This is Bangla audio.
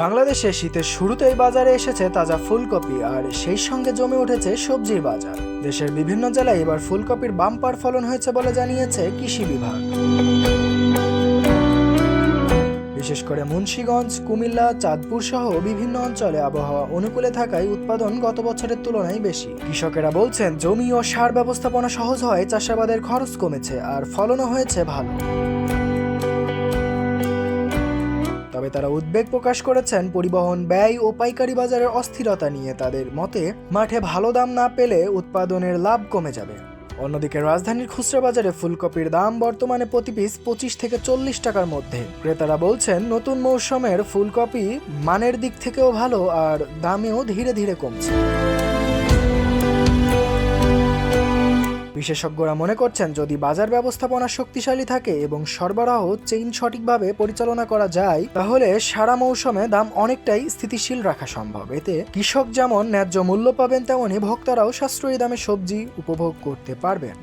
বাংলাদেশে শীতের শুরুতেই বাজারে এসেছে তাজা ফুলকপি, আর সেই সঙ্গে জমে উঠেছে সবজির বাজার। দেশের বিভিন্ন জেলায় এবার ফুলকপির বাম্পার ফলন হয়েছে বলে জানিয়েছে কৃষি বিভাগ। বিশেষ করে মুন্সীগঞ্জ, কুমিল্লা, চাঁদপুর সহ বিভিন্ন অঞ্চলে আবহাওয়া অনুকূলে থাকায় উৎপাদন গত বছরের তুলনায় বেশি। কৃষকেরা বলছেন, জমি ও সার ব্যবস্থাপনা সহজ হয়, চাষাবাদের খরচ কমেছে, আর ফলনও হয়েছে ভালো। তবে তারা উদ্বেগ প্রকাশ করেছেন পরিবহন ব্যয় ও পাইকারি বাজারের অস্থিরতা নিয়ে। তাদের মতে, মাঠে ভালো দাম না পেলে উৎপাদনের লাভ কমে যাবে। অন্যদিকে রাজধানীর খুচরা বাজারে ফুলকপির দাম বর্তমানে প্রতি পিস পঁচিশ থেকে চল্লিশ টাকার মধ্যে। ক্রেতারা বলছেন, নতুন মৌসুমের ফুলকপি মানের দিক থেকেও ভালো আর দামেও ধীরে ধীরে কমছে। বিশেষজ্ঞরা মনে করছেন যদি বাজার ব্যবস্থাপনা শক্তিশালী থাকে এবং সরবরাহ চেইন সঠিকভাবে পরিচালনা করা যায়, তাহলে সারা মৌসুমে দাম অনেকটাই স্থিতিশীল রাখা সম্ভব। এতে কৃষক যেমন ন্যায্য মূল্য পাবেন তেমনই ভোক্তারাও সাশ্রয়ী দামে সবজি উপভোগ করতে পারবেন।